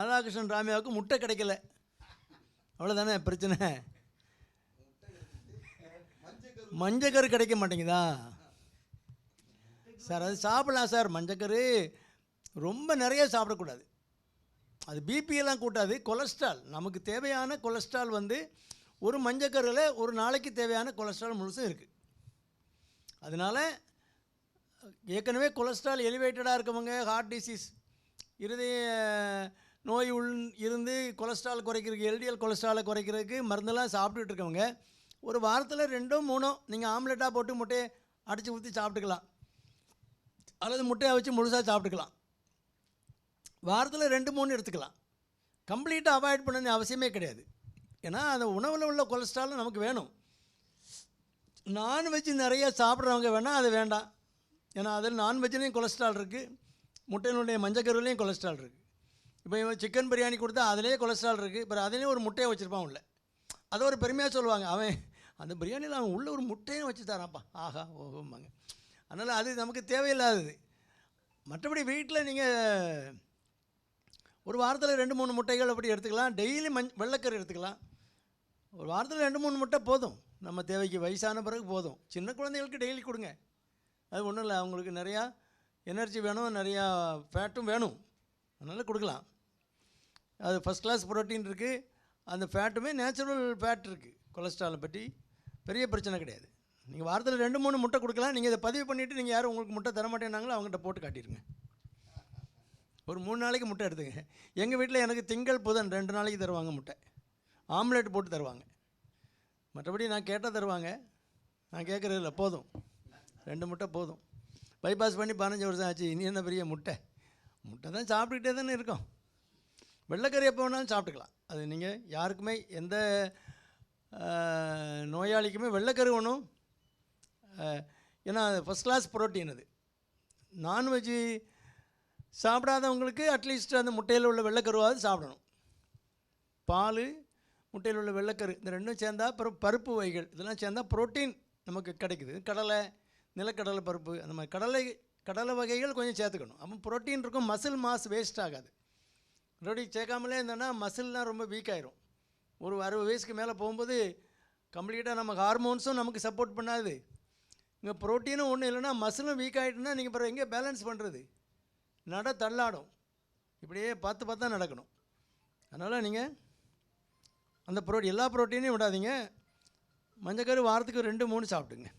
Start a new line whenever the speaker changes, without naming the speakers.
ராதாகிருஷ்ணன் ராமியாவுக்கு முட்டை கிடைக்கல. அவ்வளோதானே பிரச்சனை? மஞ்சக்கரு கிடைக்க மாட்டேங்குதா? சார் அது சாப்பிடலாம் சார் மஞ்சக்கரு ரொம்ப நிறைய சாப்பிடக்கூடாது. அது பிபியெல்லாம் கூட்டாது கொலஸ்ட்ரால். நமக்கு தேவையான கொலஸ்ட்ரால் வந்து ஒரு மஞ்சக்கரில் ஒரு நாளைக்கு தேவையான கொலஸ்ட்ரால் முழுசும் இருக்குது அதனால் ஏற்கனவே கொலஸ்ட்ரால் எலிவேட்டடாக இருக்கவங்க ஹார்ட் டிசீஸ் இருதய நோய் உள் இருந்து கொலஸ்ட்ரால் குறைக்கிறதுக்கு எல்டிஎல் கொலஸ்ட்ராலை குறைக்கிறதுக்கு மருந்தெல்லாம் சாப்பிட்டுட்டு இருக்கவங்க ஒரு வாரத்தில் ரெண்டோ மூணோ நீங்கள் ஆம்லெட்டாக போட்டு முட்டையை அடித்து ஊற்றி சாப்பிட்டுக்கலாம். அல்லது முட்டையை வச்சு முழுசாக சாப்பிட்டுக்கலாம். வாரத்தில் ரெண்டு மூணு எடுத்துக்கலாம். கம்ப்ளீட்டாக அவாய்ட் பண்ணணும்னு அவசியமே கிடையாது. ஏன்னா அந்த உணவில் உள்ள கொலஸ்ட்ராலும் நமக்கு வேணும். நான்வெஜ் நிறைய சாப்பிட்றவங்க வேணால் அது வேண்டாம். ஏன்னா அதில் நான்வெஜ்லேயும் கொலஸ்ட்ரால் இருக்குது முட்டையினுடைய மஞ்சக்கருவிலையும் கொலஸ்ட்ரால் இருக்குது இப்போ இவன் சிக்கன் பிரியாணி கொடுத்தா அதிலே கொலஸ்ட்ரால் இருக்குது இப்போ அதுலேயும் ஒரு முட்டையை வச்சுருப்பான் உள்ள. அதை ஒரு பெருமையாக சொல்லுவாங்க. அவன் அந்த பிரியாணியில் அவன் உள்ள ஒரு முட்டையும் வச்சு தரான்ப்பா. ஆஹா ஓகோம்பாங்க அதனால் அது நமக்கு தேவையில்லாதது. மற்றபடி வீட்டில் நீங்கள் ஒரு வாரத்தில் ரெண்டு மூணு முட்டைகள் அப்படி எடுத்துக்கலாம். டெய்லி மஞ் வெள்ளைக்கரு எடுத்துக்கலாம். ஒரு வாரத்தில் ரெண்டு மூணு முட்டை போதும். நம்ம தேவைக்கு வயசான பிறகு போதும். சின்ன குழந்தைகளுக்கு டெய்லி கொடுங்க. அது ஒன்றும் இல்லை. அவங்களுக்கு நிறையா எனர்ஜி வேணும் நிறையா ஃபேட்டும் வேணும். அதனால் கொடுக்கலாம். அது ஃபஸ்ட் கிளாஸ் புரோட்டீன் இருக்குது அந்த ஃபேட்டுமே நேச்சுரல் ஃபேட் இருக்குது கொலஸ்ட்ராலை பற்றி பெரிய பிரச்சனை கிடையாது. நீங்கள் வாரத்தில் ரெண்டு மூணு முட்டை கொடுக்கலாம். நீங்கள் இதை பதிவு பண்ணிவிட்டு நீங்கள் யாரும் உங்களுக்கு முட்டை தர மாட்டேன்னாங்களோ அவங்ககிட்ட போட்டு காட்டிடுங்க ஒரு மூணு நாளைக்கு முட்டை எடுத்துங்க. எங்கள் வீட்டில் எனக்கு திங்கள் புதன் ரெண்டு நாளைக்கு தருவாங்க முட்டை. ஆம்லேட் போட்டு தருவாங்க. மற்றபடி நான் கேட்டால் தருவாங்க. நான் கேட்குறது இல்லை போதும். ரெண்டு முட்டை போதும். பைபாஸ் பண்ணி பதினஞ்சு வருஷம் ஆச்சு. இனி என்ன பெரிய முட்டை? முட்டை தான் சாப்பிட்டுக்கிட்டே தானே இருக்கோம். வெள்ளைக்கறி எப்போ வேணாலும் சாப்பிட்டுக்கலாம். அது நீங்கள் யாருக்குமே எந்த நோயாளிக்குமே வெள்ளைக்கறி ஒன்றும் ஏன்னா அது ஃபஸ்ட் கிளாஸ் புரோட்டீன் அது. நான்வெஜ்ஜு சாப்பிடாதவங்களுக்கு அட்லீஸ்ட் அந்த முட்டையில் உள்ள வெள்ளைக்கருவாவது சாப்பிடணும். பால் முட்டையில் உள்ள வெள்ளைக்கரு இந்த ரெண்டும் சேர்ந்தா அப்புறம் பருப்பு வகைகள் இதெல்லாம் சேர்ந்தால் புரோட்டீன் நமக்கு கிடைக்குது. கடலை நிலக்கடலை பருப்பு அந்த மாதிரி கடலை கடலை வகைகள் கொஞ்சம் சேர்த்துக்கணும். அப்போ ப்ரோட்டீன் இருக்கும் மசில் மாஸ் வேஸ்ட் ஆகாது. மறுபடி சேர்க்காமலே இருந்தோன்னா மசில்லாம் ரொம்ப வீக் ஆயிரும். ஒரு அறுபது வயசுக்கு மேலே போகும்போது கம்ப்ளீட்டாக நமக்கு ஹார்மோன்ஸும் நமக்கு சப்போர்ட் பண்ணாது. இங்கே புரோட்டீனும் ஒன்றும் இல்லைன்னா மசிலும் வீக் ஆகிட்டுனா நீங்கள் பிறகு எங்கே பேலன்ஸ் பண்ணுறது நட தள்ளாடும். இப்படியே பார்த்து பார்த்து தான் நடக்கணும். அதனால் நீங்கள் அந்த ப்ரோ எல்லா ப்ரோட்டீனையும் விடாதீங்க. மஞ்சக்கரு வாரத்துக்கு ரெண்டு மூணு சாப்பிடுங்க.